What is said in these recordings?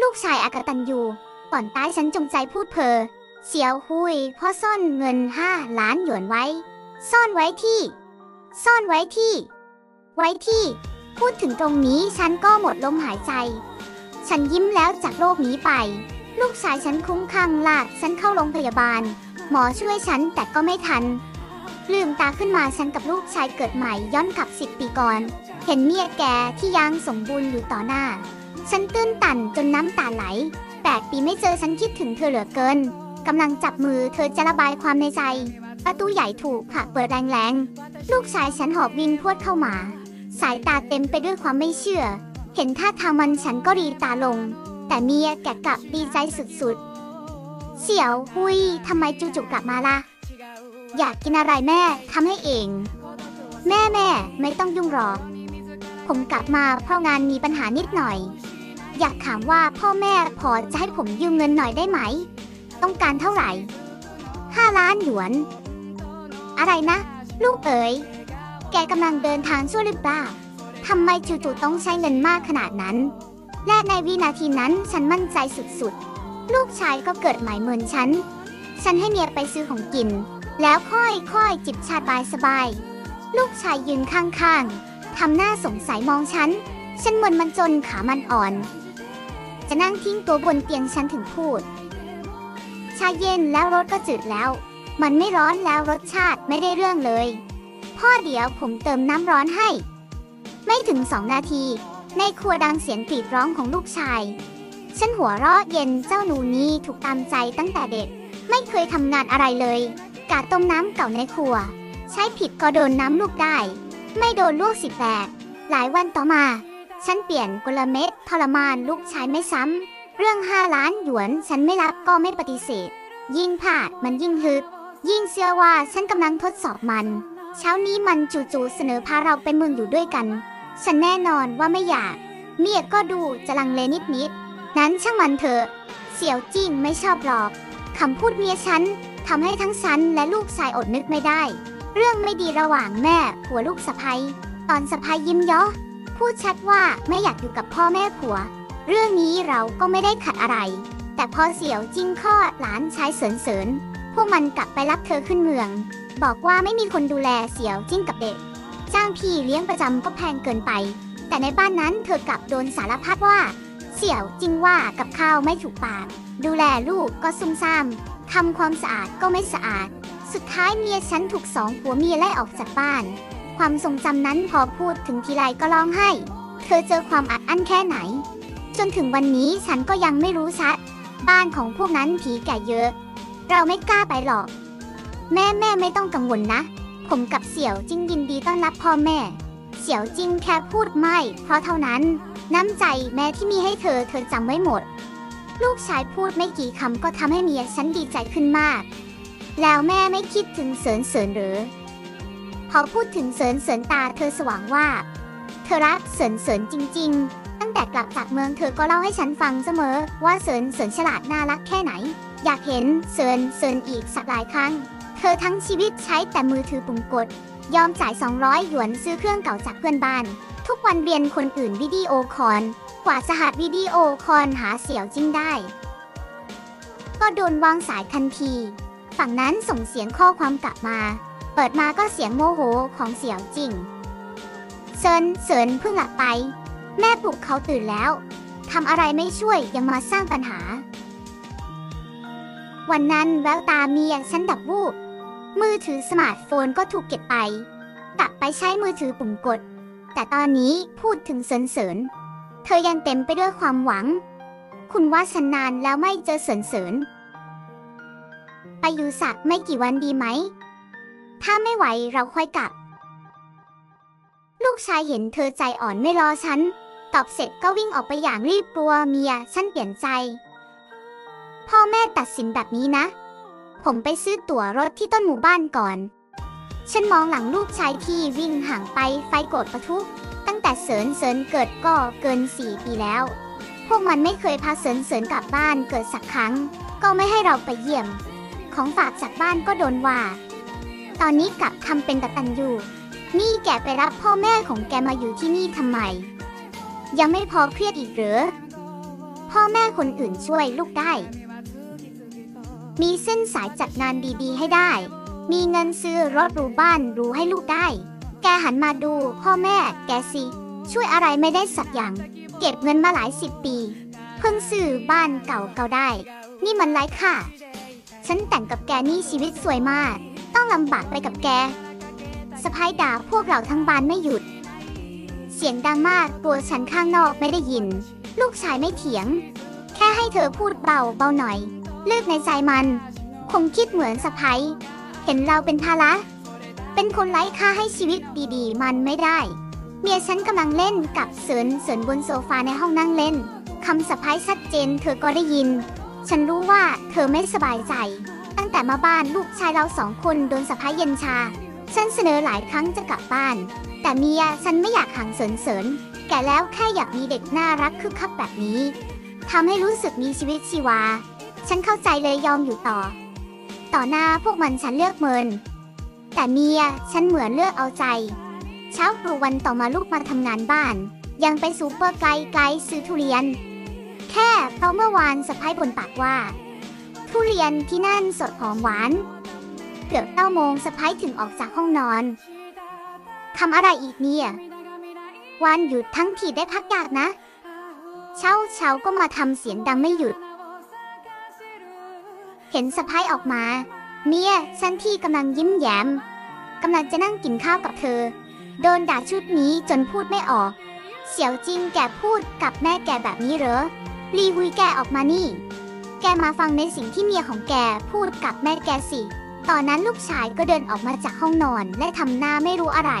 ลูกชายอากตันยูก่อนตายฉันจงใจพูดเพอเสียวหุยพ่อซ่อนเงินห้าล้านหยวนไว้ ซ่อนไว้ที่ ซ่อนไว้ที่ ไว้ที่ พูดถึงตรงนี้ฉันก็หมดลมหายใจ ฉันยิ้มแล้วจากโลกนี้ไป ลูกชายฉันคุ้มคลั่งลากฉันเข้าโรงพยาบาล หมอช่วยฉันแต่ก็ไม่ทัน ลืมตาขึ้นมาฉันกับลูกชายเกิดใหม่ย้อนกลับสิบปีก่อน เห็นเมียแกที่ยังสมบูรณ์อยู่ต่อหน้า ฉันตื้นตันจนน้ำตาไหลแปดปีไม่เจอฉันคิดถึงเธอเหลือเกินกำลังจับมือเธอจะระบายความในใจ ประตูใหญ่ถูกผลักเปิดแรงๆ ลูกชายฉันหอบวิ่งพวดเข้ามา สายตาเต็มไปด้วยความไม่เชื่อ เห็นท่าทางมันฉันก็รีตาลง แต่เมียแกกลับดีใจสุดๆ เสี่ยวหุยทำไมจู่ๆกลับมาล่ะ อยากกินอะไรแม่ทำให้เอง แม่แม่ไม่ต้องยุ่งหรอก ผมกลับมาเพราะงานมีปัญหานิดหน่อย อยากถามว่าพ่อแม่พอจะให้ผมยืมเงินหน่อยได้ไหม ต้องการเท่าไหร่ห้าล้านหยวน อะไรนะ ลูกเอ๋ย แกกำลังเดินทางชั่วหรือเปล่าทำไมจู่ๆต้องใช้เงินมากขนาดนั้น และในวินาทีนั้นฉันมั่นใจสุดๆ ลูกชายก็เกิดหม่เหมือนฉัน ฉันให้เมียไปซื้อของกิน แล้วค่อยๆ จิบชาบายสบาย ลูกชายยืนข้างๆทำหน้าสงสัยมองฉัน ฉันเหมือนมันจนขามันอ่อน จะนั่งทิ้งตัวบนเตียงฉันถึงพูด ชาเย็นแล้วรสก็จืดแล้ว มันไม่ร้อนแล้วรสชาติไม่ได้เรื่องเลย พ่อเดี๋ยวผมเติมน้ำร้อนให้ ไม่ถึงสองนาที ในครัวดังเสียงกรีดร้องของลูกชาย ฉันหัวเราะเย็นเจ้าหนูนี้ถูกตามใจตั้งแต่เด็ก ไม่เคยทำงานอะไรเลย กาต้มน้ำเก่าในครัว ใช้ผิดก็โดนน้ำลูกได้ ไม่โดนลวกสิบแตกหลายวันต่อมา ฉันเปลี่ยนกลเม็ดทรมานลูกชายไม่ซ้ำ เรื่องห้าล้านหยวนฉันไม่รับก็ไม่ปฏิเสธ ยิ่งพลาดมันยิ่งฮึบ ยิ่งเชื่อว่าฉันกำลังทดสอบมัน เช้านี้มันจู่ๆเสนอพาเราไปเมืองอยู่ด้วยกัน ฉันแน่นอนว่าไม่อยาก เมียก็ดูจะลังเลนิดๆ นั้นช่างมันเถอะ เสี่ยวจิ้งไม่ชอบหรอกคำพูดเมียฉันทำให้ทั้งฉันและลูกชายอดนึกไม่ได้ เรื่องไม่ดีระหว่างแม่ผัวลูกสะพ้ยตอนสะพ้ยยิ้มยาะ พูดชัดว่าไม่อยากอยู่กับพ่อแม่ผัว เรื่องนี้เราก็ไม่ได้ขัดอะไร แต่พอเสี่ยวจิ้งคลอดหลานชายเสริญเสริญพวกมันกลับไปรับเธอขึ้นเมือง บอกว่าไม่มีคนดูแลเสี่ยวจิ้งกับเด็ก จ้างพี่เลี้ยงประจำก็แพงเกินไป แต่ในบ้านนั้นเธอกลับโดนสารพัดว่า เสี่ยวจิ้งว่ากับข้าวไม่ถูกปาก ดูแลลูกก็ซุ่มซ่ามทำความสะอาดก็ไม่สะอาด สุดท้ายเมียฉันถูกสองผัวเมียไล่ออกจากบ้าน ความทรงจำนั้นพอพูดถึงทีไรก็ร้องไห้ เธอเจอความอัดอั้นแค่ไหน จนถึงวันนี้ฉันก็ยังไม่รู้ชัด บ้านของพวกนั้นผีแก่เยอะ เราไม่กล้าไปหรอก แม่แม่ไม่ต้องกังวลนะ ผมกับเสี่ยวจิ้งยินดีต้อนรับพ่อแม่ เสี่ยวจิ้งแค่พูดไม่ เพราะเท่านั้น น้ำใจแม่ที่มีให้เธอเธอจำไว้หมด ลูกชายพูดไม่กี่คำก็ทำให้เมียฉันดีใจขึ้นมาก แล้วแม่ไม่คิดถึงเสริญเสริญหรือ พอพูดถึงเสริญเสริญตาเธอสว่างว่า เธอรักเสริญเสริญจริง ๆ ตั้งแต่กลับจากเมืองเธอก็เล่าให้ฉันฟังเสมอ ว่าเสริญเสริญฉลาดน่ารักแค่ไหน อยากเห็นเสริญเสริญอีกสักหลายครั้ง เธอทั้งชีวิตใช้แต่มือถือปุ่มกด ยอมจ่าย 200 หยวนซื้อเครื่องเก่าจากเพื่อนบ้าน ทุกวันเรียนคนอื่นวิดีโอคอลกว่าจะหัดวิดีโอคอลหาเสี่ยวจิ้งได้ ก็โดนวางสายทันที ฝั่งนั้นส่งเสียงข้อความกลับมา เปิดมาก็เสียงโมโหของเสี่ยวจิงเซินเซินเพิ่งหลับไป แม่ปลุกเขาตื่นแล้วทำอะไรไม่ช่วยยังมาสร้างปัญหา วันนั้นแววตาเมียฉันดับวูบมือถือสมาร์ทโฟนก็ถูกเก็บไป กลับไปใช้มือถือปุ่มกด แต่ตอนนี้พูดถึงเสริญเสริญเธอยังเต็มไปด้วยความหวัง คุณว่าฉันนานแล้วไม่เจอเสริญเสริญไปอยู่สักไม่กี่วันดีไหม ถ้าไม่ไหวเราค่อยกลับ ลูกชายเห็นเธอใจอ่อนไม่รอฉัน ตอบเสร็จก็วิ่งออกไปอย่างรีบกลัวเมีย ฉันเปลี่ยนใจ พ่อแม่ตัดสินแบบนี้นะ ผมไปซื้อตั๋วรถที่ต้นหมู่บ้านก่อน ฉันมองหลังลูกชายที่วิ่งห่างไปไฟโกรธประทุตั้งแต่เสริญเสริญเกิดก็เกินสี่ปีแล้ว พวกมันไม่เคยพาเสริญเสริญกลับบ้านเกิดสักครั้ง ก็ไม่ให้เราไปเยี่ยม ของฝากจากบ้านก็โดนว่า ตอนนี้กลับทำเป็นตะตันอยู่ นี่แกไปรับพ่อแม่ของแกมาอยู่ที่นี่ทำไม ยังไม่พอเครียดอีกเหรอ พ่อแม่คนอื่นช่วยลูกได้ มีเส้นสายจัดงานดีๆ ให้ได้ มีเงินซื้อรถหรูบ้านรูให้ลูกได้ แกหันมาดูพ่อแม่ แกสิ ช่วยอะไรไม่ได้สักอย่าง เก็บเงินมาหลายสิบปี เพิ่งซื้อบ้านเก่าเก่าได้ นี่มันไร้ค่า ฉันแต่งกับแกนี่ชีวิตสวยมาก ต้องลำบากไปกับแกสะพายด่าพวกเราทั้งบ้านไม่หยุด เสียงดังมากตัวฉันข้างนอกไม่ได้ยิน ลูกชายไม่เถียง แค่ให้เธอพูดเบาเบาหน่อย เลือกในใจมัน คงคิดเหมือนสะพ้ายเห็นเราเป็นภาระเป็นคนไร้ค่าให้ชีวิตดีๆ มันไม่ได้ เมียฉันกำลังเล่นกับเสินเสินบนโซฟาในห้องนั่งเล่นคำสะพ้ายชัดเจน เธอก็ได้ยิน ฉันรู้ว่าเธอไม่สบายใจ แต่มาบ้านลูกชายเราสองคนโดนสะพ้ายเย็นชา ฉันเสนอหลายครั้งจะกลับบ้าน แต่เมียฉันไม่อยากห่างเสินเสินแก่แล้วแค่อยากมีเด็กน่ารักคึกคักแบบนี้ทำให้รู้สึกมีชีวิตชีวา ฉันเข้าใจเลยยอมอยู่ต่อ ต่อหน้าพวกมันฉันเลือกเมิน แต่เมียฉันเหมือนเลือกเอาใจ เช้าตรู่วันต่อมาลูกมาทำงานบ้าน ยังไปซูเปอร์ไกลไกลซื้อทุเรียน แค่เพราะเมื่อวานสะพ้ายบนปากว่า ทุเรียนที่นั่นสดหอมหวาน เกือบเก้าโมงสะพ้ายถึงออกจากห้องนอน ทำอะไรอีกเนี่ย วันหยุดทั้งทีได้พักยากนะ เช้าเช้าก็มาทำเสียงดังไม่หยุด เห็นสะพ้ายออกมา เมียฉันที่กำลังยิ้มแย้มกำลังจะนั่งกินข้าวกับเธอ โดนด่าชุดนี้จนพูดไม่ออก เสี่ยวจิงแกพูดกับแม่แกแบบนี้เหรอ ลีฮุยแกออกมานี่ แกมาฟังในสิ่งที่เมียของแกพูดกับแม่แกสิ ตอนนั้นลูกชายก็เดินออกมาจากห้องนอนและทำหน้าไม่รู้อะไร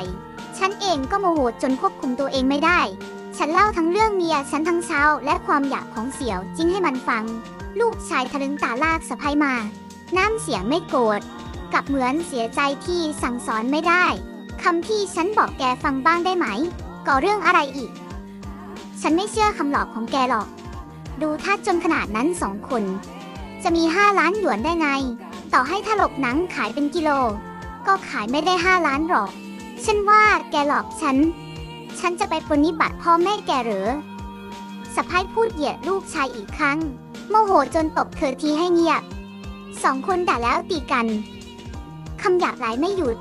ฉันเองก็โมโหจนควบคุมตัวเองไม่ได้ ฉันเล่าทั้งเรื่องเมียฉันทั้งเช้า และความอยากของเสี่ยวจิ้งให้มันฟัง ลูกชายทะลึงตาลากสะพายมา น้ำเสียงไม่โกรธกลับเหมือนเสียใจที่สั่งสอนไม่ได้คำที่ฉันบอกแกฟังบ้างได้ไหม ก่อเรื่องอะไรอีก ฉันไม่เชื่อคำหลอกของแกหรอก ดูท่าจนขนาดนั้นสองคน จะมีห้าล้านหยวนได้ไง ต่อให้ถลกหนังขายเป็นกิโล ก็ขายไม่ได้ห้าล้านหรอก ฉันว่าแกหลอกฉัน ฉันจะไปปนนิบัติพ่อแม่แกหรือสะพ้ายพูดเหยียดลูกชายอีกครั้ง โมโหจนตบเธอทีให้เงียบสองคนด่าแล้วตีกันคำหยาบหลายไม่หยุด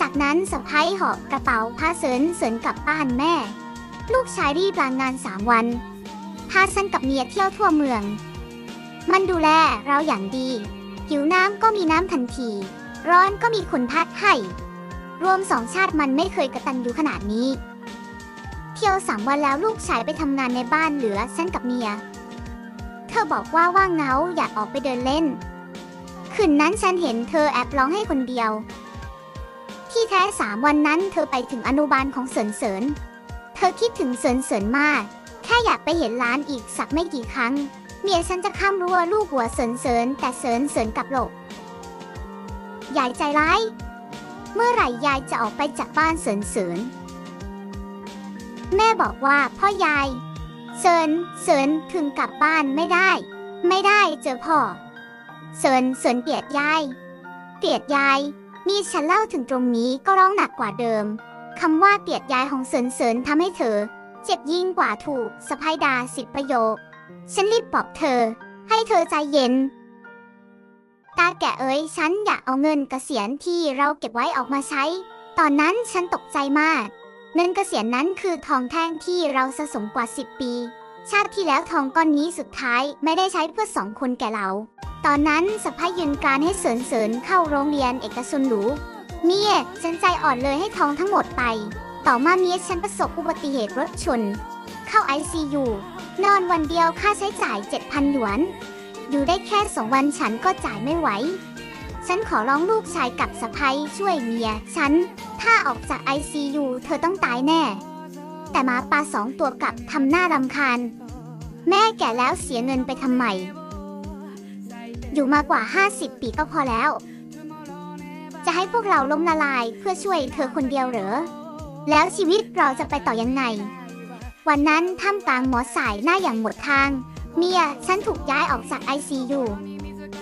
จากนั้นสะพ้ายหอบกระเป๋าพาเสรินเสรินกลับบ้านแม่ ลูกชายรีบลางงานสามวัน พาฉันกับเมียเที่ยวทั่วเมือง มันดูแลเราอย่างดี หิวน้ำก็มีน้ำทันที ร้อนก็มีคนพัดให้ รวมสองชาติมันไม่เคยกระตันยูขนาดนี้ เที่ยวสามวันแล้วลูกชายไปทำงานในบ้านเหลือฉันกับเมีย เธอบอกว่าว่างเหงาอยากออกไปเดินเล่น คืนนั้นฉันเห็นเธอแอบร้องให้คนเดียว ที่แท้สามวันนั้นเธอไปถึงอนุบาลของเสินเสิน เธอคิดถึงเสินเสินมาก แค่อยากไปเห็นร้านอีกสักไม่กี่ครั้ง เมียฉันจะข้ามรั้วลูกหัวเสรินเสรินแต่เสรินเสรินกลับหลบยายใจร้าย เมื่อไหร่ยายจะออกไปจากบ้านเสรินเสรินแม่บอกว่าพ่อยายเซินเซินถึงกลับบ้านไม่ได้ ไม่ได้เจอพ่อเซินเซินเกลียดยายเกลียดยายนี่ฉันเล่าถึงตรงนี้ก็ร้องหนักกว่าเดิมคำว่าเกลียดยายของเซินเซินทำให้เธอ เจ็บยิ่งกว่าถูกสะพายดาสิบประโยค ฉันรีบบอกเธอ ให้เธอใจเย็น ตาแกะเอ๋ยฉันอยากเอาเงินเกษียณที่เราเก็บไว้ออกมาใช้ ตอนนั้นฉันตกใจมาก เงินเกษียณนั้นคือทองแท่งที่เราสะสมกว่า 10 ปี ชาติที่แล้วทองก้อนนี้สุดท้ายไม่ได้ใช้เพื่อสองคนแก่เรา ตอนนั้นสะพายยืนการให้เสริญเสริญเข้าโรงเรียนเอกชนหรู เมียฉันใจอ่อนเลยให้ทองทั้งหมดไป ต่อมาเมียฉันประสบอุบัติเหตุรถชน เข้า ICU นอนวันเดียวค่าใช้จ่าย 7,000หยวน อยู่ได้แค่สองวันฉันก็จ่ายไม่ไหว ฉันขอร้องลูกชายกับสะพ้ยช่วยเมีย ฉัน ถ้าออกจาก ICU เธอต้องตายแน่ แต่หมาป่าสองตัวกลับทำหน้ารำคาญ แม่แก่แล้วเสียเงินไปทำไม อยู่มากว่า 50 ปีก็พอแล้ว จะให้พวกเราล้มละลายเพื่อช่วยเธอคนเดียวเหรอ แล้วชีวิตเราจะไปต่อยังไง วันนั้นท่ามกลางหมอสายหน้าอย่างหมดทาง เมียฉันถูกย้ายออกจาก ICU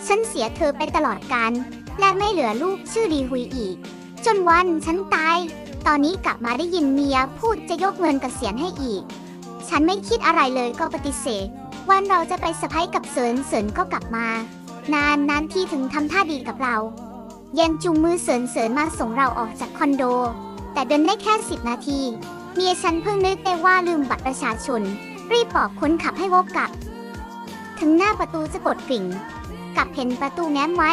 ฉันเสียเธอไปตลอดกาลและไม่เหลือลูกชื่อลีฮุยอีก จนวันฉันตาย ตอนนี้กลับมาได้ยินเมียพูดจะยกเงินเกษียณให้อีก ฉันไม่คิดอะไรเลยก็ปฏิเสธ วันเราจะไปสะพ้ยกับเสริญเสริญก็กลับมา นานนานที่ถึงทำท่าดีกับเรา เย็นจูงมือเสริญเสริญมาส่งเราออกจากคอนโด แต่เดินได้แค่สิบนาที เมียฉันเพิ่งนึกได้ว่าลืมบัตรประชาชน รีบบอกคนขับให้วกกลับ ถึงหน้าประตูจะกดกริ่งกลับเห็นประตูแง้มไว้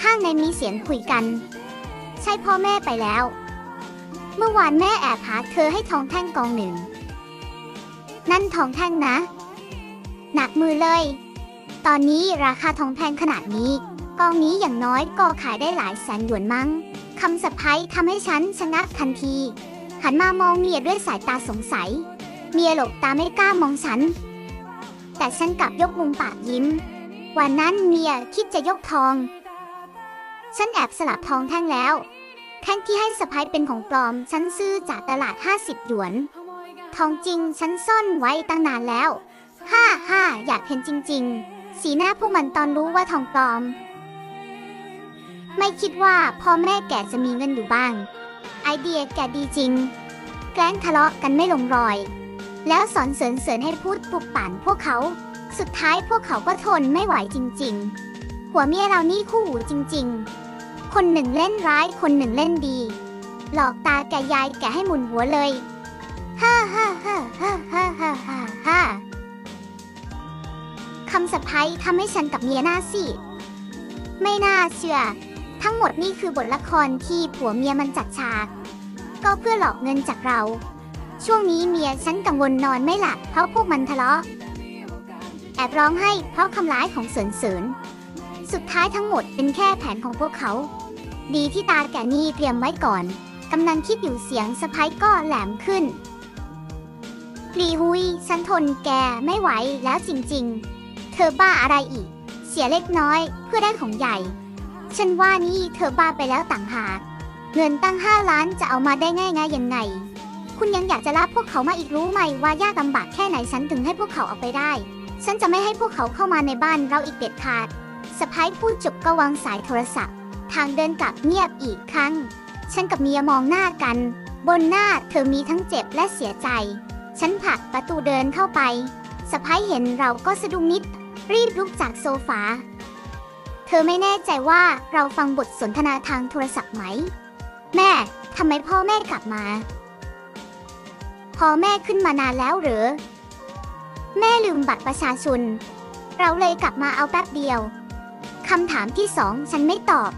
ข้างในมีเสียงคุยกัน ใช่พ่อแม่ไปแล้ว เมื่อวานแม่แอบหาเธอให้ทองแท่งกองหนึ่ง นั่นทองแท่งนะ หนักมือเลย ตอนนี้ราคาทองแพงขนาดนี้ กองนี้อย่างน้อยก็ขายได้หลายแสนหยวนมั้ง คำสะพ้ยทำให้ฉันชะงักทันที หันมามองเมียด้วยสายตาสงสัย เมียหลบตาไม่กล้ามองฉัน แต่ฉันกลับยกมุมปากยิ้ม วันนั้นเมียคิดจะยกทอง ฉันแอบสลับทองแท่งแล้ว แท่งที่ให้สะพ้ยเป็นของปลอม ฉันซื้อจากตลาด 50 หยวน ทองจริงฉันซ่อนไว้ตั้งนานแล้ว ฮ่าฮ่าอยากเห็นจริง ๆ สีหน้าพวกมันตอนรู้ว่าทองปลอม ไม่คิดว่าพ่อแม่แกจะมีเงินอยู่บ้าง ไอเดียแกดีจริง แกล้งทะเลาะกันไม่ลงรอย แล้วสอนเสริญเสริญให้พูดปลุกปั่นพวกเขา สุดท้ายพวกเขาก็ทนไม่ไหวจริง ๆ หัวเมียเรานี่คู่หูจริง ๆ คนหนึ่งเล่นร้ายคนหนึ่งเล่นดี หลอกตาแกยายแกให้หมุนหัวเลยฮ่าฮ่าฮ่าฮ่าฮ่าฮ่าฮ่าฮ่าคำสะพ้ยทำให้ฉันกับเมียหน้าซีดไม่น่าเชื่อ ทั้งหมดนี่คือบทละครที่ผัวเมียมันจัดฉาก ก็เพื่อหลอกเงินจากเรา ช่วงนี้เมียฉันกังวลนอนไม่หลับเพราะพวกมันทะเลาะ แอบร้องให้เพราะคำร้ายของเสริญเสริญสุดท้ายทั้งหมดเป็นแค่แผนของพวกเขา ดีที่ตาแก่นี่เตรียมไว้ก่อน กำลังคิดอยู่เสียงสะพ้ายก็แหลมขึ้นพลีหุยฉันทนแกไม่ไหวแล้วจริงๆ เธอบ้าอะไรอีก เสียเล็กน้อยเพื่อได้ของใหญ่ ฉันว่านี่เธอบ้าไปแล้วต่างหาก เงินตั้งห้าล้านจะเอามาได้ง่ายๆยังไง คุณยังอยากจะรับพวกเขามาอีกรู้ไหมว่ายากลำบากแค่ไหนฉันถึงให้พวกเขาเอาไปได้ ฉันจะไม่ให้พวกเขาเข้ามาในบ้านเราอีกเด็ดขาดสะพ้ายพูดจบก็วางสายโทรศัพท์ ทางเดินกลับเงียบอีกครั้ง ฉันกับเมียมองหน้ากัน บนหน้าเธอมีทั้งเจ็บและเสียใจ ฉันผลักประตูเดินเข้าไปสะพ้ายเห็นเราก็สะดุ้งนิด รีบลุกจากโซฟา ธอไม่แน่ใจว่าเราฟังบทสนทนาทางโทรศัพท์ไหม แม่ ทำไมพ่อแม่กลับมา พ่อแม่ขึ้นมานานแล้วเหรอแม่ลืมบัตรประชาชน เราเลยกลับมาเอาแป๊บเดียว คำถามที่สองฉันไม่ตอบ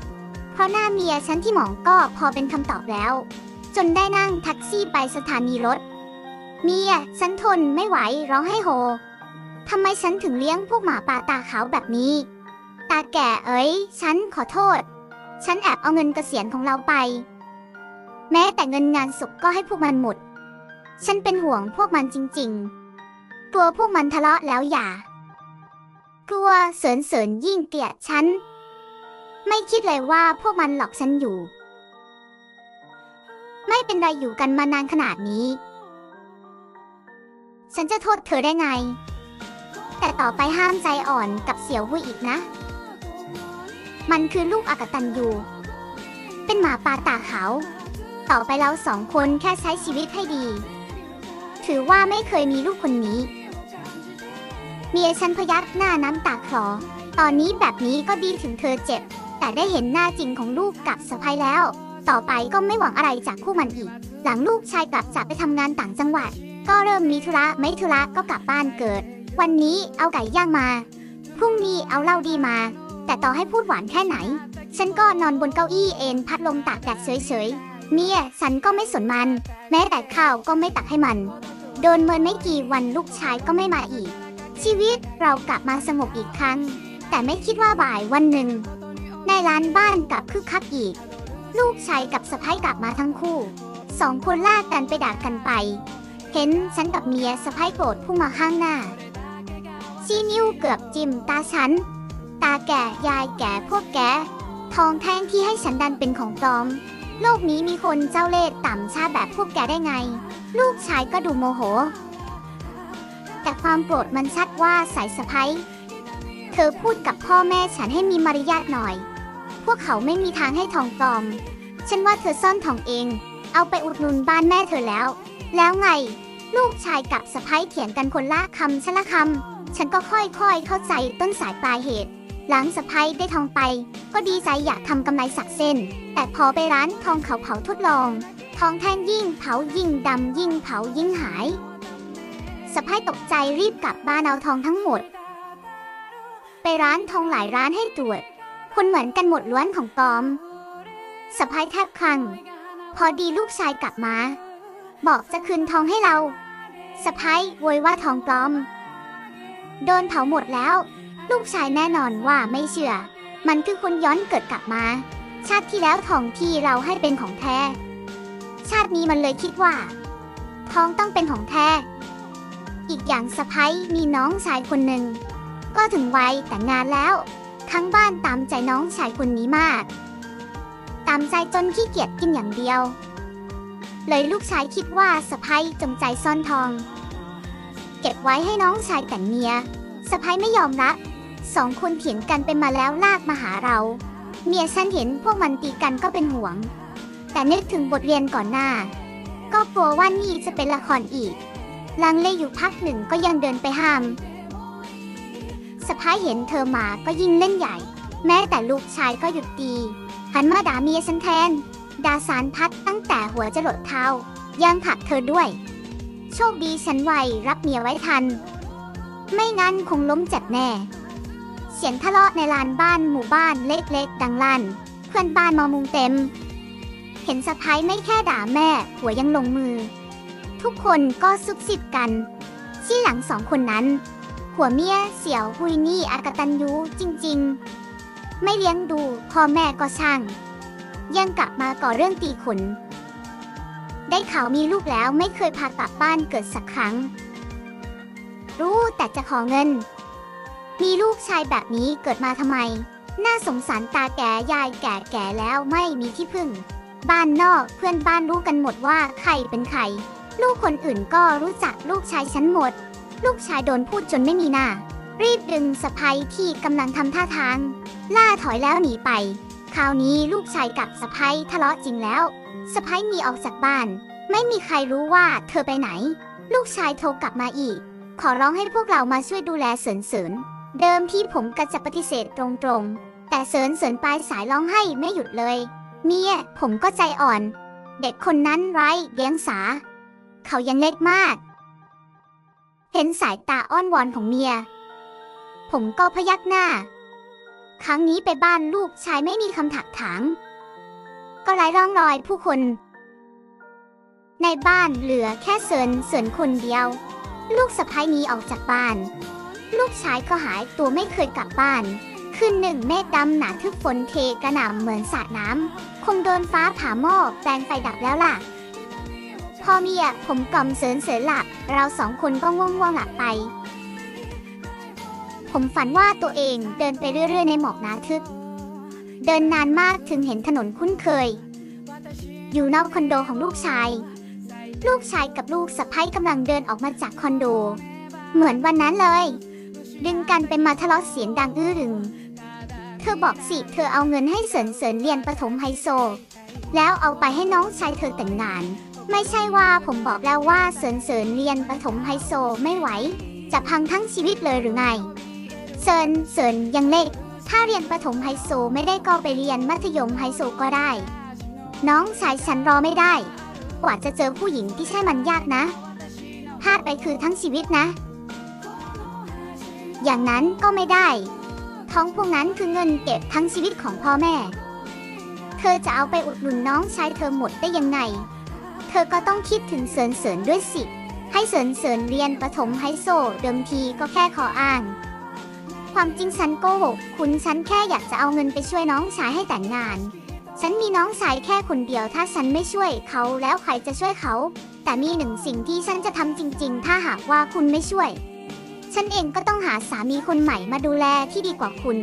เพราะหน้าเมียฉันที่หมองก็พอเป็นคำตอบแล้ว จนได้นั่งแท็กซี่ไปสถานีรถ เมีย ฉันทนไม่ไหวร้องให้โฮทำไมฉันถึงเลี้ยงพวกหมาป่าตาขาวแบบนี้ ตาแก่เอ๋ย ฉันขอโทษ ฉันแอบเอาเงินเกษียณของเราไป แม้แต่เงินงานศพก็ให้พวกมันหมด ฉันเป็นห่วงพวกมันจริงๆ กลัวพวกมันทะเลาะแล้วอย่า กลัวเสริญเสริญยิ่งเกลียดฉัน ไม่คิดเลยว่าพวกมันหลอกฉันอยู่ ไม่เป็นไรอยู่กันมานานขนาดนี้ ฉันจะโทษเธอได้ไงแต่ต่อไปห้ามใจอ่อนกับเสี่ยวหุยอีกนะ มันคือลูกอากตันยู เป็นหมาป่าตาขาว ต่อไปเราสองคนแค่ใช้ชีวิตให้ดี ถือว่าไม่เคยมีลูกคนนี้ เมียฉันพยักหน้าน้ำตาคลอ ตอนนี้แบบนี้ก็ดีถึงเธอเจ็บ แต่ได้เห็นหน้าจริงของลูกกับสะพ้ยแล้ว ต่อไปก็ไม่หวังอะไรจากคู่มันอีก หลังลูกชายกลับจากไปทำงานต่างจังหวัด ก็เริ่มมีธุระไม่ธุระก็กลับบ้านเกิด วันนี้เอาไก่ย่างมา พรุ่งนี้เอาเหล้าดีมา แต่ต่อให้พูดหวานแค่ไหน ฉันก็นอนบนเก้าอี้เอนพัดลมตากแดดเฉยๆ เมียฉันก็ไม่สนมัน แม้แต่ข้าวก็ไม่ตักให้มัน โดนเมินไม่กี่วันลูกชายก็ไม่มาอีก ชีวิตเรากลับมาสงบอีกครั้ง แต่ไม่คิดว่าบ่ายวันหนึ่ง ในร้านบ้านกลับคึกคักอีก ลูกชายกับสะพ้ายกลับมาทั้งคู่สองคนลากกันไปด่ากันไป เห็นฉันกับเมียสะพ้ายโกรธพุ่งมาข้างหน้าชี้นิ้วเกือบจิ้มตาฉัน ตาแก่ยายแก่พวกแก ทองแท่งที่ให้ฉันดันเป็นของปลอม โลกนี้มีคนเจ้าเล่ห์ต่ำชาแบบพวกแกได้ไง ลูกชายก็ดูโมโห แต่ความโกรธมันชัดว่าสายสะพ้ยเธอพูดกับพ่อแม่ฉันให้มีมารยาทหน่อย พวกเขาไม่มีทางให้ทองปลอม ฉันว่าเธอซ่อนทองเอง เอาไปอุดหนุนบ้านแม่เธอแล้ว แล้วไง ลูกชายกับสะพ้ยเถียงกันคนละคำชะละคำฉันก็ค่อยๆ เข้าใจต้นสายปลายเหตุ หลังสะพ้ยได้ทองไป ก็ดีใจอยากทำกำไรสักเส้น แต่พอไปร้านทองเขาเผาทดลอง ทองแท่งยิ่งเผายิ่งดำยิ่งเผายิ่งหายสะพ้ยตกใจรีบกลับบ้านเอาทองทั้งหมด ไปร้านทองหลายร้านให้ตรวจคุณเหมือนกันหมดล้วนของปลอมสะพ้ยแทบคลั่งพอดีลูกชายกลับมา บอกจะคืนทองให้เราสะพ้ยโวยว่าทองปลอม โดนเผาหมดแล้ว ลูกชายแน่นอนว่าไม่เชื่อ มันคือคนย้อนเกิดกลับมา ชาติที่แล้วทองที่เราให้เป็นของแท้ ชาตินี้มันเลยคิดว่า ทองต้องเป็นของแท้ อีกอย่างสะพ้ยมีน้องชายคนหนึ่ง ก็ถึงวัยแต่งงานแล้ว ทั้งบ้านตามใจน้องชายคนนี้มาก ตามใจจนขี้เกียจกินอย่างเดียว เลยลูกชายคิดว่าสะพ้ยจงใจซ่อนทอง เก็บไว้ให้น้องชายแต่งเมียสะพ้ยไม่ยอมรับ สองคนเถียงกันไปมาแล้วลากมาหาเรา เมียฉันเห็นพวกมันตีกันก็เป็นห่วง แต่นึกถึงบทเรียนก่อนหน้า ก็กลัวว่านี่จะเป็นละครอีก ลังเลอยู่พักหนึ่งก็ยังเดินไปห้ามสะพ้ายเห็นเธอมาก็ยิ่งเล่นใหญ่ แม้แต่ลูกชายก็หยุดตีหันมาด่าเมียฉันแทนด่าสารพัดตั้งแต่หัวจะหลดเท้ายังผลักเธอด้วย โชคดีฉันไวรับเมียไว้ทัน ไม่งั้นคงล้มเจ็บแน่ เสียงทะเลาะในลานบ้านหมู่บ้านเล็กๆ ดังลั่น เพื่อนบ้านมองมุงเต็ม เห็นสะพ้ายไม่แค่ด่าแม่ หัวยังลงมือ ทุกคนก็ซุบซิบกันที่หลังสองคนนั้น หัวเมียเสี่ยวหุยนี่อากตันยูจริงๆ ไม่เลี้ยงดูพ่อแม่ก็ช่าง ยังกลับมาก่อเรื่องตีขน ได้ข่าวมีลูกแล้วไม่เคยพากลับบ้านเกิดสักครั้ง รู้แต่จะขอเงิน มีลูกชายแบบนี้เกิดมาทำไม น่าสงสารตาแก่ยายแก่แก่แล้วไม่มีที่พึ่ง บ้านนอกเพื่อนบ้านรู้กันหมดว่าใครเป็นใคร ลูกคนอื่นก็รู้จักลูกชายฉันหมด ลูกชายโดนพูดจนไม่มีหน้า รีบดึงสะพ้ยที่กำลังทำท่าทาง ล่าถอยแล้วหนีไป คราวนี้ลูกชายกับสะพ้ยทะเลาะจริงแล้วสะพ้ยมีออกจากบ้าน ไม่มีใครรู้ว่าเธอไปไหน ลูกชายโทรกลับมาอีก ขอร้องให้พวกเรามาช่วยดูแลเสริญเสริญ เดิมที่ผมก็จะปฏิเสธตรงๆ แต่เสริญเสริญปลายสายร้องให้ไม่หยุดเลย เมียผมก็ใจอ่อน เด็กคนนั้นไร้เลี้ยงสา เขายังเล็กมาก เห็นสายตาอ้อนวอนของเมีย ผมก็พยักหน้า ครั้งนี้ไปบ้านลูกชายไม่มีคำถักถามก็ไร้ร่องรอยผู้คน ในบ้านเหลือแค่เสินเสินคนเดียว ลูกสะพ้ายหนี้ออกจากบ้าน ลูกชายก็หายตัวไม่เคยกลับบ้านคืนหนึ่งเมฆดำหนาทึบฝนเทกระหน่ำเหมือนสาดน้ำคงโดนฟ้าผ่าหม้อแปลงไฟดับแล้วล่ะ พอเมียผมกล่อมเสริญเสริญหลับเราสองคนก็ง่วงง่วงๆหลับไป ผมฝันว่าตัวเองเดินไปเรื่อยๆในหมอกหนาทึบ เดินนานมากถึงเห็นถนนคุ้นเคย อยู่นอกคอนโดของลูกชาย ลูกชายกับลูกสะพ้ยกำลังเดินออกมาจากคอนโด เหมือนวันนั้นเลย ดึงกันไปมาทะเลาะเสียงดังอื้อรึง เธอบอกสิ เธอเอาเงินให้เสริญเสริญเรียนประถมไฮโซ แล้วเอาไปให้น้องชายเธอแต่งงาน ไม่ใช่ว่าผมบอกแล้วว่าเสริญเสริญเรียนประถมไฮโซไม่ไหว จะพังทั้งชีวิตเลยหรือไง เสริญเสริญยังเล็ก ถ้าเรียนประถมไฮโซไม่ได้ก็ไปเรียนมัธยมไฮโซก็ได้ น้องชายฉันรอไม่ได้ กว่าจะเจอผู้หญิงที่ใช่มันยากนะพลาดไปคือทั้งชีวิตนะ อย่างนั้นก็ไม่ได้ ท้องพวกนั้นคือเงินเก็บทั้งชีวิตของพ่อแม่ เธอจะเอาไปอุดหนุนน้องชายเธอหมดได้ยังไง เธอก็ต้องคิดถึงเสริญเสริญด้วยสิให้เสริญเสริญเรียนประถมไฮโซเดิมทีก็แค่ขออ้าง ความจริงฉันโกหกคุณฉันแค่อยากจะเอาเงินไปช่วยน้องชายให้แต่งงาน ฉันมีน้องชายแค่คนเดียวถ้าฉันไม่ช่วยเขาแล้วใครจะช่วยเขา แต่มีหนึ่งสิ่งที่ฉันจะทำจริง ๆ ถ้าหากว่าคุณไม่ช่วย ฉันเองก็ต้องหาสามีคนใหม่มาดูแลที่ดีกว่าคุณ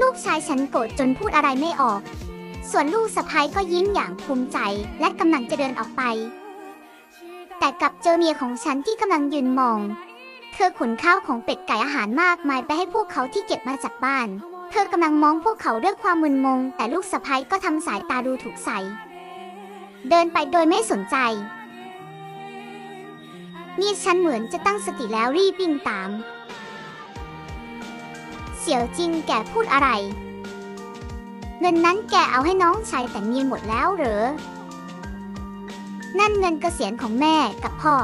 ลูกชายฉันโกรธจนพูดอะไรไม่ออก ส่วนลูกสะพ้ายก็ยิ้มอย่างภูมิใจและกำลังจะเดินออกไป แต่กลับเจอเมียของฉันที่กำลังยืนมอง เธอขนข้าวของเป็ดไก่อาหารมากมายไปให้พวกเขาที่เก็บมาจากบ้าน เธอกำลังมองพวกเขาด้วยความมึนงง แต่ลูกสะพ้ายก็ทำสายตาดูถูกใส่เดินไปโดยไม่สนใจ เมียฉันเหมือนจะตั้งสติแล้วรีบวิ่งตาม เสี่ยวจริงแกพูดอะไร เงินนั้นแกเอาให้น้องชายแต่งเมียหมดแล้วเหรอ นั่นเงินเกษียณของแม่กับพ่อ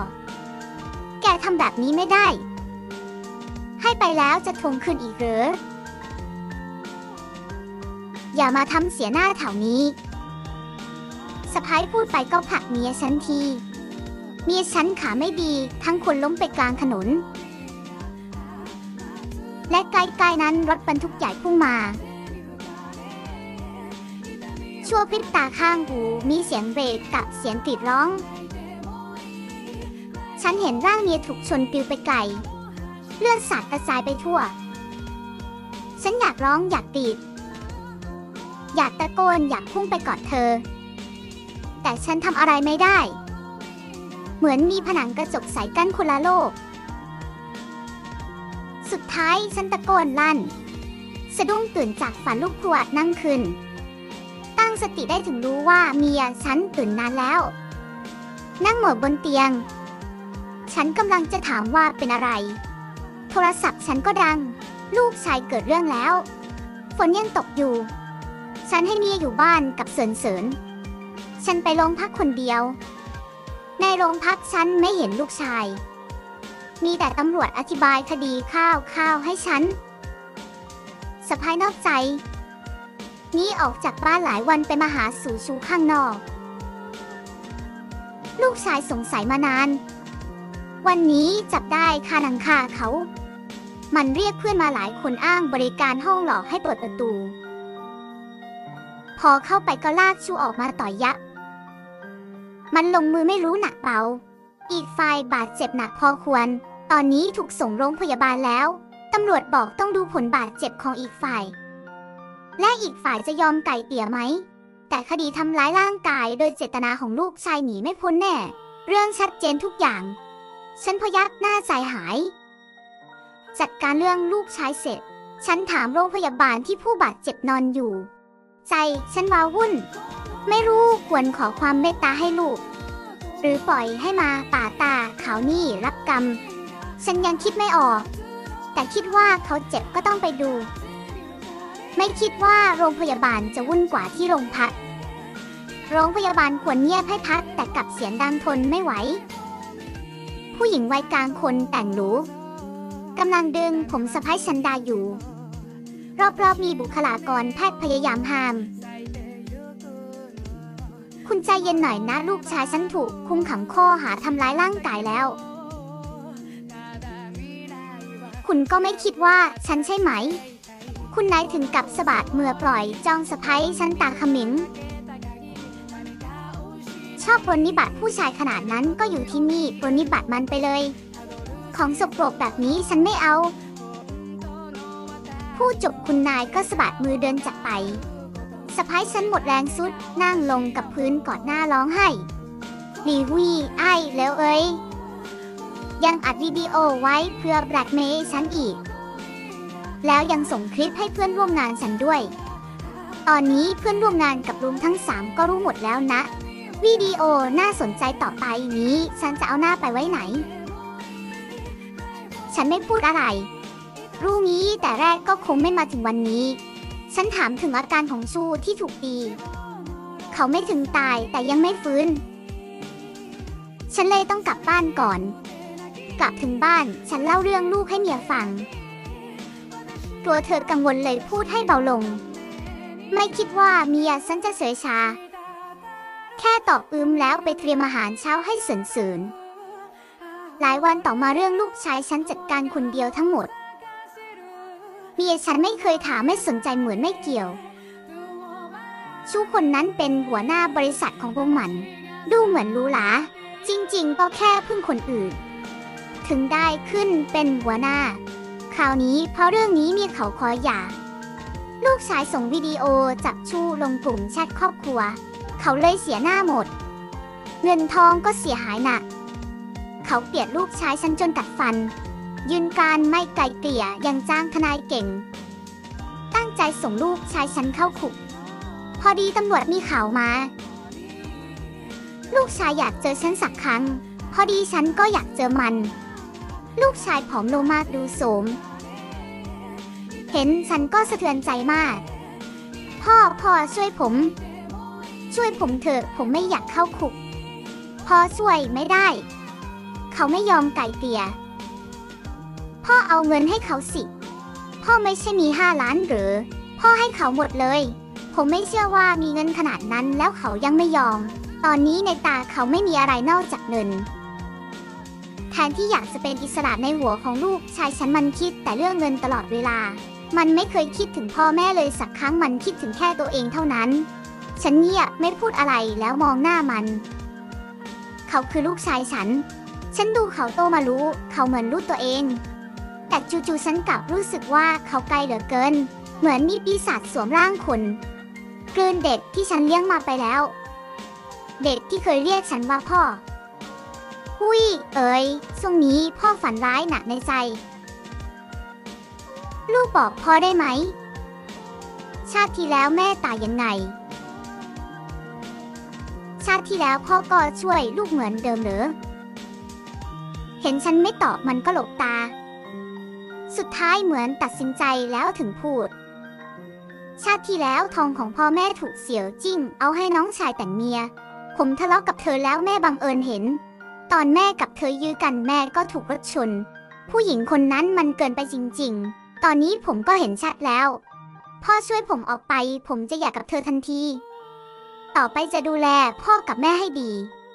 แกทำแบบนี้ไม่ได้ ให้ไปแล้วจะทวงคืนอีกเหรอ อย่ามาทำเสียหน้าแถวนี้สะพ้ายพูดไปก็ผลักเมียฉันที เมียฉันขาไม่ดีทั้งคนล้มไปกลางถนน และใกล้ๆนั้นรถบรรทุกใหญ่พุ่งมา ชั่วพริบตาข้างหูมีเสียงเบรกกับเสียงกรีดร้อง ฉันเห็นร่างเมียถูกชนปลิวไปไกล เลือดสาดกระจายไปทั่ว ฉันอยากร้องอยากตีด อยากตะโกนอยากพุ่งไปกอดเธอ แต่ฉันทำอะไรไม่ได้ เหมือนมีผนังกระจกใสกั้นคนละโลก สุดท้ายฉันตะโกนลั่น สะดุ้งตื่นจากฝันลูกครัวนั่งขึ้น ตั้งสติได้ถึงรู้ว่าเมียฉันตื่นนานแล้ว นั่งหมอบบนเตียง ฉันกำลังจะถามว่าเป็นอะไร โทรศัพท์ฉันก็ดัง ลูกชายเกิดเรื่องแล้ว ฝนยังตกอยู่ ฉันให้เมียอยู่บ้านกับเสินเสริญฉันไปโรงพักคนเดียว ในโรงพักฉันไม่เห็นลูกชาย มีแต่ตำรวจอธิบายคดีข้าวข้าวให้ฉันสะพายนอกใจ นี่ออกจากบ้านหลายวันไปมาหาสู่ชูข้างนอก ลูกชายสงสัยมานาน วันนี้จับได้คาหนังคาเขา มันเรียกเพื่อนมาหลายคนอ้างบริการห้องหลอกให้เปิดประตู พอเข้าไปก็ลากชูออกมาต่อยยับ มันลงมือไม่รู้หนักเบา อีกฝ่ายบาดเจ็บหนักพอควร ตอนนี้ถูกส่งโรงพยาบาลแล้ว ตำรวจบอกต้องดูผลบาดเจ็บของอีกฝ่าย และอีกฝ่ายจะยอมไก่เตี่ยไหม แต่คดีทำร้ายร่างกายโดยเจตนาของลูกชายหนีไม่พ้นแน่ เรื่องชัดเจนทุกอย่าง ฉันพยักหน้าใจหาย จัดการเรื่องลูกชายเสร็จ ฉันถามโรงพยาบาลที่ผู้บาดเจ็บนอนอยู่ ใจฉันวาวุ่น ไม่รู้ควรขอความเมตตาให้ลูก หรือปล่อยให้มาป่าตาเขานี่รับกรรม ฉันยังคิดไม่ออก แต่คิดว่าเขาเจ็บก็ต้องไปดู ไม่คิดว่าโรงพยาบาลจะวุ่นกว่าที่โรงพักโรงพยาบาลควรเงียบให้พักแต่กลับเสียงดังทนไม่ไหว ผู้หญิงวัยกลางคนแต่งหรูกำลังดึงผมสะพ้ายชันดาอยู่ รอบๆมีบุคลากรแพทย์พยายามห้าม คุณใจเย็นหน่อยนะ ลูกชายฉันถูกคุมขังข้อหาทำร้ายร่างกายแล้ว คุณก็ไม่คิดว่าฉันใช่ไหม คุณนายถึงกับสะบัดมือปล่อยจองสะพ้ยฉันตาขมิงชอบปรนิบัติผู้ชายขนาดนั้นก็อยู่ที่นี่ปรนนิบัติมันไปเลย ของสกปรกแบบนี้ฉันไม่เอา ผู้จบคุณนายก็สะบัดมือเดินจากไป สะพ้ายฉันหมดแรงสุด นั่งลงกับพื้นกอดหน้าร้องไห้ลีวีไอ้แล้วเอ้ย ยังอัดวิดีโอไว้เพื่อแบล็กเมย์ฉันอีก แล้วยังส่งคลิปให้เพื่อนร่วมงานฉันด้วย ตอนนี้เพื่อนร่วมงานกับลุงทั้งสามก็รู้หมดแล้วนะ วิดีโอน่าสนใจต่อไปนี้ฉันจะเอาหน้าไปไว้ไหน ฉันไม่พูดอะไร รู้งี้แต่แรกก็คงไม่มาถึงวันนี้ ฉันถามถึงอาการของชูที่ถูกตี เขาไม่ถึงตายแต่ยังไม่ฟื้น ฉันเลยต้องกลับบ้านก่อน กลับถึงบ้านฉันเล่าเรื่องลูกให้เมียฟัง ตัวเธอกังวลเลยพูดให้เบาลง ไม่คิดว่าเมียฉันจะเสยชา แค่ตอบอืมแล้วไปเตรียมอาหารเช้าให้เสริญๆหลายวันต่อมาเรื่องลูกชายฉันจัดการคนเดียวทั้งหมด เมียฉันไม่เคยถามไม่สนใจเหมือนไม่เกี่ยว ชู้คนนั้นเป็นหัวหน้าบริษัทของพวกมัน ดูเหมือนรู้หลาจริงๆ ก็แค่พึ่งคนอื่น ถึงได้ขึ้นเป็นหัวหน้า คราวนี้เพราะเรื่องนี้เมียเขาขอหย่า ลูกชายส่งวิดีโอจับชู้ลงกลุ่มแชทครอบครัว เขาเลยเสียหน้าหมด เงินทองก็เสียหายหนัก เขาเกลียดลูกชายฉันจนกัดฟัน ยืนการไม่ไกลเกลี่ยยังจ้างทนายเก่ง ตั้งใจส่งลูกชายฉันเข้าคุก พอดีตำรวจมีข่าวมา ลูกชายอยากเจอฉันสักครั้ง พอดีฉันก็อยากเจอมัน ลูกชายผอมลงมากดูโสม เห็นฉันก็สะเทือนใจมาก พ่อพ่อช่วยผม ช่วยผมเถอะผมไม่อยากเข้าคุกพ่อช่วยไม่ได้ เขาไม่ยอมไก่เกลี่ย พ่อเอาเงินให้เขาสิ พ่อไม่ใช่มีห้าล้านหรือ พ่อให้เขาหมดเลย ผมไม่เชื่อว่ามีเงินขนาดนั้นแล้วเขายังไม่ยอม ตอนนี้ในตาเขาไม่มีอะไรนอกจากเงิน แทนที่อยากจะเป็นอิสระในหัวของลูกชายฉันมันคิดแต่เรื่องเงินตลอดเวลา มันไม่เคยคิดถึงพ่อแม่เลยสักครั้งมันคิดถึงแค่ตัวเองเท่านั้น ฉันเงียบไม่พูดอะไรแล้วมองหน้ามัน เขาคือลูกชายฉัน ฉันดูเขาโตมารู้ เขาเหมือนลูกตัวเอง แต่จู่ๆฉันกลับรู้สึกว่าเขาไกลเหลือเกิน เหมือนมีปีศาจสวมร่างคนกลืนเด็กที่ฉันเลี้ยงมาไปแล้ว เด็กที่เคยเรียกฉันว่าพ่อหุยเอ๋ยช่วงนี้พ่อฝันร้ายหนักในใจ ลูกบอกพ่อได้ไหม ชาติที่แล้วแม่ตายยังไง ชาติที่แล้วพ่อก็ช่วยลูกเหมือนเดิมเหรอเห็นฉันไม่ตอบมันก็หลบตา สุดท้ายเหมือนตัดสินใจแล้วถึงพูด ชาติที่แล้วทองของพ่อแม่ถูกเสี่ยวจิ้ง เอาให้น้องชายแต่งเมีย ผมทะเลาะกับเธอแล้วแม่บังเอิญเห็น ตอนแม่กับเธอยื้อกันแม่ก็ถูกรถชน ผู้หญิงคนนั้นมันเกินไปจริง ๆ ตอนนี้ผมก็เห็นชัดแล้ว พ่อช่วยผมออกไป ผมจะอยากกับเธอทันที ต่อไปจะดูแลพ่อกับแม่ให้ดี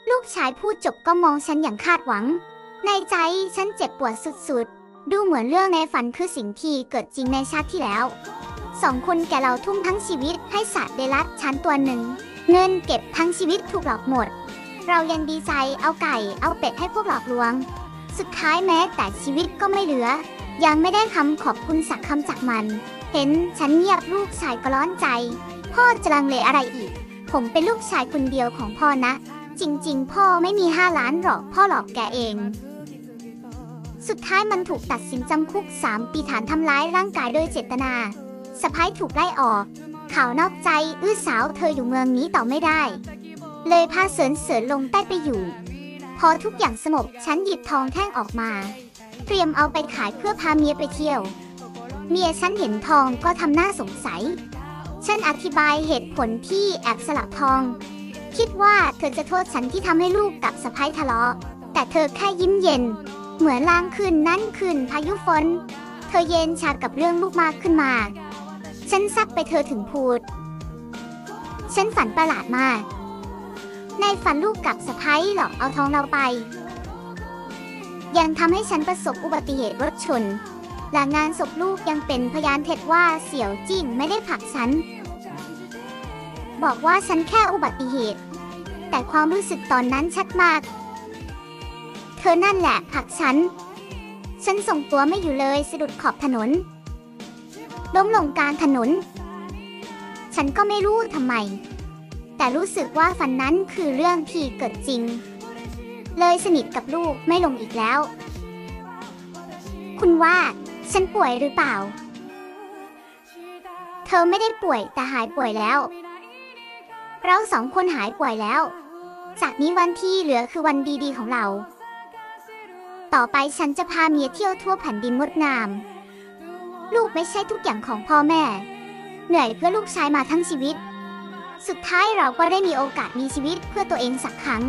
ลูกชายพูดจบก็มองฉันอย่างคาดหวัง ในใจฉันเจ็บปวดสุดๆ ดูเหมือนเรื่องในฝันคือสิ่งที่เกิดจริงในชาติที่แล้ว สองคนแกเราทุ่มทั้งชีวิตให้สัตว์เดรัจฉันตัวหนึ่ง เงินเก็บทั้งชีวิตถูกหลอกหมด เรายังดีใจเอาไก่เอาเป็ดให้พวกหลอกลวง สุดท้ายแม้แต่ชีวิตก็ไม่เหลือ ยังไม่ได้คำขอบคุณสักคำจากมัน เห็นฉันเงียบลูกชายก็ร้อนใจ พ่อจะลังเลอะไรอีก ผมเป็นลูกชายคนเดียวของพ่อนะ จริง ๆ พ่อไม่มีห้าล้านหรอกพ่อหลอกแกเอง สุดท้ายมันถูกตัดสินจำคุก 3 ปีฐานทำร้ายร่างกายโดยเจตนาสะพ้ายถูกไล่ออก ข่าวนอกใจ อื้อสาวเธออยู่เมืองนี้ต่อไม่ได้ เลยพาเสริญเสริญลงใต้ไปอยู่ พอทุกอย่างสงบฉันหยิบทองแท่งออกมา เตรียมเอาไปขายเพื่อพาเมียไปเที่ยว เมียฉันเห็นทองก็ทำหน้าสงสัย ฉันอธิบายเหตุผลที่แอบสลับทอง คิดว่าเธอจะโทษฉันที่ทำให้ลูกกับสะพ้ายทะเลาะ แต่เธอแค่ยิ้มเย็น เหมือนลางคืนนั้นคืนพายุฝน เธอเย็นชากับเรื่องลูกมากขึ้นมา ฉันซักไปเธอถึงพูด ฉันฝันประหลาดมาก ในฝันลูกกับสะพ้ายหลอกเอาทองเราไป ยังทำให้ฉันประสบอุบัติเหตุรถชนและงานศพลูกยังเป็นพยานเท็จว่าเสี่ยวจิ้งไม่ได้ผลักฉัน บอกว่าฉันแค่อุบัติเหตุ แต่ความรู้สึกตอนนั้นชัดมาก เธอนั่นแหละผลักฉัน ฉันส่งตัวไม่อยู่เลยสะดุดขอบถนน ล้มลงกลางถนน ฉันก็ไม่รู้ทำไม แต่รู้สึกว่าฝันนั้นคือเรื่องที่เกิดจริง เลยสนิทกับลูกไม่ลงอีกแล้ว คุณว่าฉันป่วยหรือเปล่า เธอไม่ได้ป่วยแต่หายป่วยแล้ว เราสองคนหายป่วยแล้ว จากนี้วันที่เหลือคือวันดีๆของเรา ต่อไปฉันจะพาเมียเที่ยวทั่วแผ่นดินงดงาม ลูกไม่ใช่ทุกอย่างของพ่อแม่ เหนื่อยเพื่อลูกชายมาทั้งชีวิต สุดท้ายเราก็ได้มีโอกาสมีชีวิตเพื่อตัวเองสักครั้ง